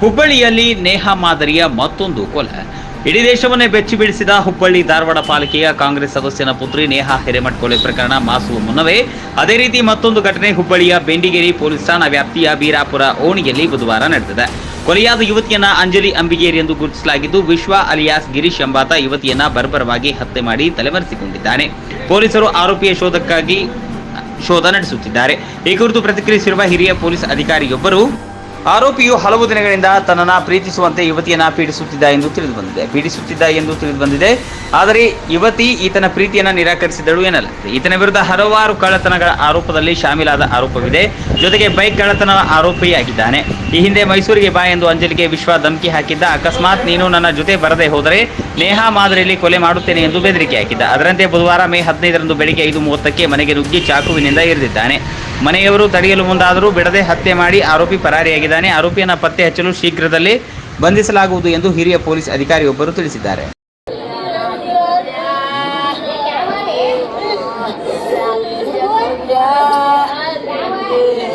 ಹುಬ್ಬಳ್ಳಿಯಲ್ಲಿ ನೇಹ ಮಾದರಿಯ ಮತ್ತೊಂದು ಕೊಲೆ. ಇಡೀ ದೇಶವನ್ನೇ ಬೆಚ್ಚಿ ಬೀಳಿಸಿದ ಹುಬ್ಬಳ್ಳಿ ಧಾರವಾಡ ಪಾಲಿಕೆಯ ಕಾಂಗ್ರೆಸ್ ಸದಸ್ಯನ ಪುತ್ರಿ ನೇಹಾ ಹಿರೇಮಠ್ ಕೊಲೆ ಪ್ರಕರಣ ಮಾಸುವ ಮುನ್ನವೇ ಅದೇ ರೀತಿ ಮತ್ತೊಂದು ಘಟನೆ ಹುಬ್ಬಳ್ಳಿಯ ಬೆಂಡಿಗೇರಿ ಪೊಲೀಸ್ ಠಾಣಾ ವ್ಯಾಪ್ತಿಯ ಬೀರಾಪುರ ಓಣಿಯಲ್ಲಿ ಬುಧವಾರ ನಡೆದಿದೆ. ಕೊಲೆಯಾದ ಯುವತಿಯನ್ನ ಅಂಜಲಿ ಅಂಬಿಗೇರಿ ಎಂದು ಗುರುತಿಸಲಾಗಿದ್ದು, ವಿಶ್ವ ಅಲಿಯಾಸ್ ಗಿರೀಶ್ ಎಂಬಾತ ಯುವತಿಯನ್ನ ಬರ್ಬರವಾಗಿ ಹತ್ಯೆ ಮಾಡಿ ತಲೆಮರೆಸಿಕೊಂಡಿದ್ದಾನೆ. ಪೊಲೀಸರು ಆರೋಪಿಯ ಶೋಧಕ್ಕಾಗಿ ಶೋಧ ನಡೆಸುತ್ತಿದ್ದಾರೆ. ಈ ಕುರಿತು ಪ್ರತಿಕ್ರಿಯಿಸಿರುವ ಹಿರಿಯ ಪೊಲೀಸ್ ಅಧಿಕಾರಿಯೊಬ್ಬರು ಆರೋಪಿಯು ಹಲವು ದಿನಗಳಿಂದ ತನ್ನನ್ನು ಪ್ರೀತಿಸುವಂತೆ ಯುವತಿಯನ್ನ ಪೀಡಿಸುತ್ತಿದ್ದ ಎಂದು ತಿಳಿದು ಬಂದಿದೆ. ಪೀಡಿಸುತ್ತಿದ್ದ ಎಂದು ತಿಳಿದು ಬಂದಿದೆ. ಆದರೆ ಯುವತಿ ಈತನ ಪ್ರೀತಿಯನ್ನ ನಿರಾಕರಿಸಿದಳು ಏನಲ್ಲ. ಈತನ ವಿರುದ್ಧ ಹಲವಾರು ಕಳ್ಳತನಗಳ ಆರೋಪದಲ್ಲಿ ಶಾಮೀಲಾದ ಆರೋಪವಿದೆ. ಜೊತೆಗೆ ಬೈಕ್ ಕಳ್ಳತನ ಆರೋಪಿಯಾಗಿದ್ದಾನೆ ಈ ಹಿಂದೆ ಮೈಸೂರಿಗೆ ಬಾ ಎಂದು ಅಂಜಲಿಗೆ ವಿಶ್ವ ಧಮಕಿ ಹಾಕಿದ್ದ. ಅಕಸ್ಮಾತ್ ನೀನು ನನ್ನ ಜೊತೆ ಬರದೆ ಹೋದರೆ ನೇಹಾ ಮಾದರಿಯಲ್ಲಿ ಕೊಲೆ ಮಾಡುತ್ತೇನೆ ಎಂದು ಬೆದರಿಕೆ ಹಾಕಿದ್ದ. ಅದರಂತೆ ಬುಧವಾರ ಮೇ ಹದಿನೈದರಂದು ಬೆಳಿಗ್ಗೆ ಐದು ಮೂವತ್ತಕ್ಕೆ ಮನೆಗೆ ನುಗ್ಗಿ ಚಾಕುವಿನಿಂದ ಇರಿದಿದ್ದಾನೆ. ಮನೆಯವರು ತಡೆಯಲು ಮುಂದಾದರೂ ಬಿಡದೆ ಹತ್ಯೆ ಮಾಡಿ ಆರೋಪಿ ಪರಾರಿಯಾಗಿದ್ದಾನೆ. ಆರೋಪಿಯನ್ನ ಪತ್ತೆ ಹಚ್ಚಲು ಶೀಘ್ರದಲ್ಲೇ ಬಂಧಿಸಲಾಗುವುದು ಎಂದು ಹಿರಿಯ ಪೊಲೀಸ್ ಅಧಿಕಾರಿಯೊಬ್ಬರು ತಿಳಿಸಿದ್ದಾರೆ. Lord.